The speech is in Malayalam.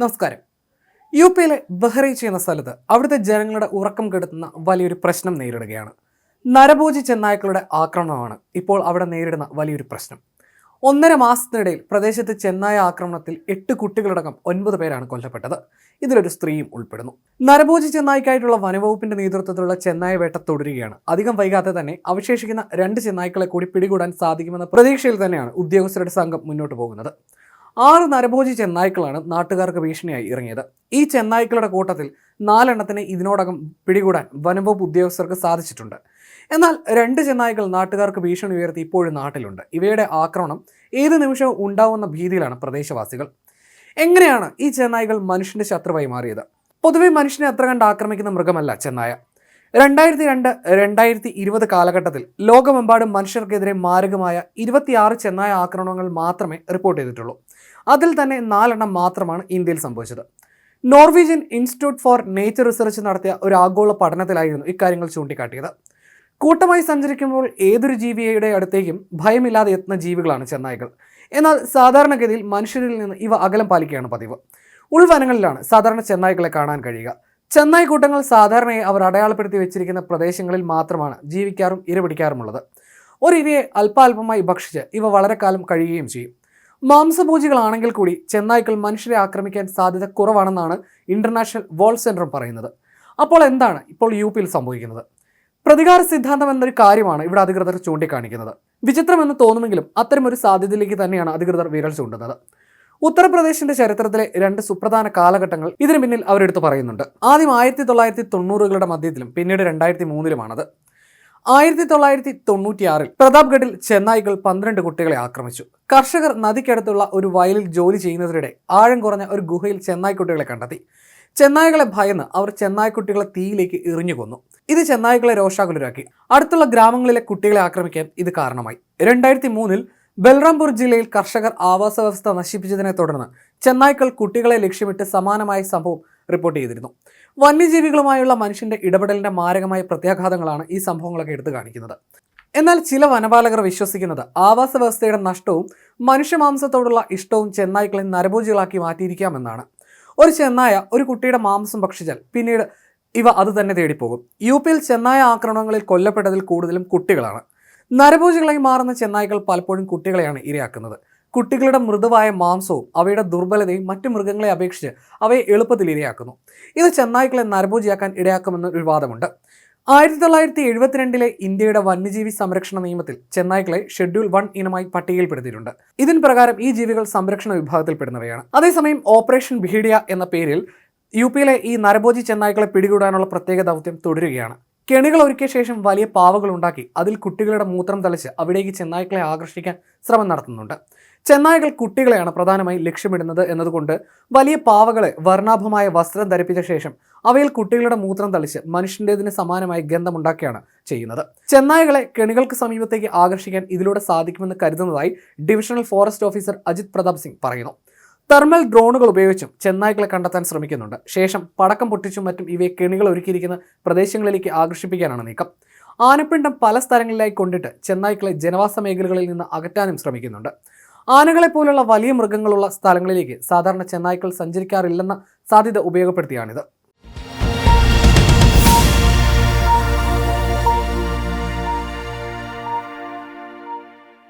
നമസ്കാരം. യു പിയിലെ ബഹ്റൈച്ച് എന്ന സ്ഥലത്ത് അവിടുത്തെ ജനങ്ങളുടെ ഉറക്കം കെടുത്തുന്ന വലിയൊരു പ്രശ്നം നേരിടുകയാണ്. നരഭോജി ചെന്നായ്ക്കളുടെ ആക്രമണമാണ് ഇപ്പോൾ അവിടെ നേരിടുന്ന വലിയൊരു പ്രശ്നം. ഒന്നര മാസത്തിനിടയിൽ പ്രദേശത്ത് ചെന്നായ ആക്രമണത്തിൽ എട്ട് കുട്ടികളടക്കം ഒൻപത് പേരാണ് കൊല്ലപ്പെട്ടത്. ഇതിലൊരു സ്ത്രീയും ഉൾപ്പെടുന്നു. നരഭോജി ചെന്നായ്ക്കായിട്ടുള്ള വനവകുപ്പിന്റെ നേതൃത്വത്തിലുള്ള ചെന്നായ വേട്ട തുടരുകയാണ്. അധികം വൈകാതെ തന്നെ അവശേഷിക്കുന്ന രണ്ട് ചെന്നായ്ക്കളെ കൂടി പിടികൂടാൻ സാധിക്കുമെന്ന പ്രതീക്ഷയിൽ തന്നെയാണ് ഉദ്യോഗസ്ഥരുടെ സംഘം മുന്നോട്ട് പോകുന്നത്. ആറ് നരഭോജി ചെന്നായ്ക്കളാണ് നാട്ടുകാർക്ക് ഭീഷണിയായി ഇറങ്ങിയത്. ഈ ചെന്നായ്ക്കളുടെ കൂട്ടത്തിൽ നാലെണ്ണത്തിന് ഇതിനോടകം പിടികൂടാൻ വനംവകുപ്പ് ഉദ്യോഗസ്ഥർക്ക് സാധിച്ചിട്ടുണ്ട്. എന്നാൽ രണ്ട് ചെന്നായ്ക്കൾ നാട്ടുകാർക്ക് ഭീഷണി ഉയർത്തി ഇപ്പോഴും നാട്ടിലുണ്ട്. ഇവയുടെ ആക്രമണം ഏത് നിമിഷവും ഉണ്ടാവുന്ന ഭീതിയിലാണ് പ്രദേശവാസികൾ. എങ്ങനെയാണ് ഈ ചെന്നായ്കൾ മനുഷ്യന്റെ ശത്രുവായി മാറിയത്? പൊതുവെ മനുഷ്യനെ അത്ര കണ്ട് ആക്രമിക്കുന്ന മൃഗമല്ല ചെന്നായ. രണ്ടായിരത്തി രണ്ട് രണ്ടായിരത്തി ഇരുപത് കാലഘട്ടത്തിൽ ലോകമെമ്പാടും മനുഷ്യർക്കെതിരെ മാരകമായ ഇരുപത്തിയാറ് ചെന്നായ ആക്രമണങ്ങൾ മാത്രമേ റിപ്പോർട്ട് ചെയ്തിട്ടുള്ളൂ. അതിൽ തന്നെ നാലെണ്ണം മാത്രമാണ് ഇന്ത്യയിൽ സംഭവിച്ചത്. Norwegian institute for nature research നടത്തിയ ഒരു ആഗോള പഠനത്തിലായിരുന്നു ഇക്കാര്യങ്ങൾ ചൂണ്ടിക്കാട്ടിയത്. കൂട്ടമായി സഞ്ചരിക്കുമ്പോൾ ഏതൊരു ജീവിയുടെ അടുത്തേക്കും ഭയമില്ലാതെ എത്തുന്ന ജീവികളാണ് ചെന്നായ്ക്കൾ. എന്നാൽ സാധാരണഗതിയിൽ മനുഷ്യരിൽ നിന്ന് ഇവ അകലം പാലിക്കുകയാണ് പതിവ്. ഉൾവനങ്ങളിലാണ് സാധാരണ ചെന്നായ്ക്കളെ കാണാൻ കഴിയുക. ചെന്നായ് കൂട്ടങ്ങൾ സാധാരണയായി അവർ അടയാളപ്പെടുത്തി വെച്ചിരിക്കുന്ന പ്രദേശങ്ങളിൽ മാത്രമാണ് ജീവിക്കാറും ഇരപിടിക്കാറുമുള്ളത്. ഒരു ഇവയെ അല്പാൽപമായി ഭക്ഷിച്ച് ഇവ വളരെ കാലം കഴിയുകയും ചെയ്യും. മാംസഭോജികളാണെങ്കിൽ കൂടി ചെന്നായ്ക്കൾ മനുഷ്യരെ ആക്രമിക്കാൻ സാധ്യത കുറവാണെന്നാണ് ഇന്റർനാഷണൽ വോൾ സെന്ററും പറയുന്നത്. അപ്പോൾ എന്താണ് ഇപ്പോൾ യു പിയിൽ സംഭവിക്കുന്നത്? പ്രതികാര സിദ്ധാന്തം എന്നൊരു കാര്യമാണ് ഇവിടെ അധികൃതർ ചൂണ്ടിക്കാണിക്കുന്നത്. വിചിത്രമെന്ന് തോന്നുമെങ്കിലും അത്തരമൊരു സാധ്യതയിലേക്ക് തന്നെയാണ് അധികൃതർ വിരൽ ചൂണ്ടുന്നത്. ഉത്തർപ്രദേശിന്റെ ചരിത്രത്തിലെ രണ്ട് സുപ്രധാന കാലഘട്ടങ്ങൾ ഇതിനു പിന്നിൽ അവരെടുത്ത് പറയുന്നുണ്ട്. ആദ്യം ആയിരത്തി തൊള്ളായിരത്തി തൊണ്ണൂറുകളുടെ മധ്യത്തിലും പിന്നീട് രണ്ടായിരത്തി മൂന്നിലുമാണത്. ആയിരത്തി തൊള്ളായിരത്തി തൊണ്ണൂറ്റിയാറിൽ പ്രതാപ്ഗഡിൽ ചെന്നായികൾ പന്ത്രണ്ട് കുട്ടികളെ ആക്രമിച്ചു. കർഷകർ നദിക്കടുത്തുള്ള ഒരു വയലിൽ ജോലി ചെയ്യുന്നതിനിടെ ആഴം കുറഞ്ഞ ഒരു ഗുഹയിൽ ചെന്നായ്ക്കുട്ടികളെ കണ്ടെത്തി. ചെന്നായികളെ ഭയന്ന് അവർ ചെന്നായ്ക്കുട്ടികളെ തീയിലേക്ക് എറിഞ്ഞു കൊന്നു. ഇത് ചെന്നായ്ക്കളെ രോഷാകുലരാക്കി. അടുത്തുള്ള ഗ്രാമങ്ങളിലെ കുട്ടികളെ ആക്രമിക്കാൻ ഇത് കാരണമായി. രണ്ടായിരത്തി മൂന്നിൽ ബൽറാംപൂർ ജില്ലയിൽ കർഷകർ ആവാസ വ്യവസ്ഥ നശിപ്പിച്ചതിനെ തുടർന്ന് ചെന്നായ്ക്കൾ കുട്ടികളെ ലക്ഷ്യമിട്ട് സമാനമായ സംഭവം റിപ്പോർട്ട് ചെയ്തിരുന്നു. വന്യജീവികളുമായുള്ള മനുഷ്യന്റെ ഇടപെടലിന്റെ മാരകമായ പ്രത്യാഘാതങ്ങളാണ് ഈ സംഭവങ്ങളൊക്കെ എടുത്തു കാണിക്കുന്നത്. എന്നാൽ ചില വനപാലകർ വിശ്വസിക്കുന്നത് ആവാസ വ്യവസ്ഥയുടെ നഷ്ടവും മനുഷ്യമാംസത്തോടുള്ള ഇഷ്ടവും ചെന്നായ്ക്കളെ നരഭോജികളാക്കി മാറ്റിയിരിക്കാമെന്നാണ്. ഒരു ചെന്നായ ഒരു കുട്ടിയുടെ മാംസം ഭക്ഷിച്ചാൽ പിന്നീട് ഇവ അത് തന്നെ തേടിപ്പോകും. യു പിയിൽ ചെന്നായ ആക്രമണങ്ങളിൽ കൊല്ലപ്പെട്ടതിൽ കൂടുതലും കുട്ടികളാണ്. നരഭോജികളായി മാറുന്ന ചെന്നായ്ക്കൾ പലപ്പോഴും കുട്ടികളെയാണ് ഇരയാക്കുന്നത്. കുട്ടികളുടെ മൃദുവായ മാംസവും അവയുടെ ദുർബലതയും മറ്റു മൃഗങ്ങളെ അപേക്ഷിച്ച് അവയെ എളുപ്പത്തിൽ ഇരയാക്കുന്നു. ഇത് ചെന്നായ്ക്കളെ നരഭോജിയാക്കാൻ ഇടയാക്കുമെന്ന് ഒരു വാദമുണ്ട്. ആയിരത്തി തൊള്ളായിരത്തി എഴുപത്തിരണ്ടിലെ ഇന്ത്യയുടെ വന്യജീവി സംരക്ഷണ നിയമത്തിൽ ചെന്നായ്ക്കളെ ഷെഡ്യൂൾ വൺ ഇനമായി പട്ടികയിൽപ്പെടുത്തിയിട്ടുണ്ട്. ഇതിന് പ്രകാരം ഈ ജീവികൾ സംരക്ഷണ വിഭാഗത്തിൽപ്പെടുന്നവയാണ്. അതേസമയം ഓപ്പറേഷൻ ഭീഡിയ എന്ന പേരിൽ യു പിയിലെ ഈ നരഭോജി ചെന്നായ്ക്കളെ പിടികൂടാനുള്ള പ്രത്യേക ദൗത്യം തുടരുകയാണ്. കെണികൾ ഒരുക്കിയ ശേഷം വലിയ പാവകൾ ഉണ്ടാക്കി അതിൽ കുട്ടികളുടെ മൂത്രം തളിച്ച് അവിടേക്ക് ചെന്നായ്ക്കളെ ആകർഷിക്കാൻ ശ്രമം നടത്തുന്നുണ്ട്. ചെന്നായ്കൾ കുട്ടികളെയാണ് പ്രധാനമായി ലക്ഷ്യമിടുന്നത് എന്നതുകൊണ്ട് വലിയ പാവകളെ വർണാഭമായ വസ്ത്രം ധരിപ്പിച്ച ശേഷം അവയിൽ കുട്ടികളുടെ മൂത്രം തളിച്ച് മനുഷ്യന്റെതിന് സമാനമായ ഗന്ധമുണ്ടാക്കിയാണ് ചെയ്യുന്നത്. ചെന്നായകളെ കെണികൾക്ക് സമീപത്തേക്ക് ആകർഷിക്കാൻ ഇതിലൂടെ സാധിക്കുമെന്ന് കരുതുന്നതായി divisional forest officer Ajit Pratap Singh പറയുന്നു. തെർമൽ ഡ്രോണുകൾ ഉപയോഗിച്ചും ചെന്നായ്ക്കളെ കണ്ടെത്താൻ ശ്രമിക്കുന്നുണ്ട്. ശേഷം പടക്കം പൊട്ടിച്ചും മറ്റും ഇവയെ കെണികൾ ഒരുക്കിയിരിക്കുന്ന പ്രദേശങ്ങളിലേക്ക് ആകർഷിപ്പിക്കാനാണ് നീക്കം. ആനപ്പിണ്ടം പല സ്ഥലങ്ങളിലായി കൊണ്ടിട്ട് ചെന്നായ്ക്കളെ ജനവാസ മേഖലകളിൽ നിന്ന് അകറ്റാനും ശ്രമിക്കുന്നുണ്ട്. ആനകളെ പോലുള്ള വലിയ മൃഗങ്ങളുള്ള സ്ഥലങ്ങളിലേക്ക് സാധാരണ ചെന്നായ്ക്കൾ സഞ്ചരിക്കാറില്ലെന്ന സാധ്യത ഉപയോഗപ്പെടുത്തിയാണിത്.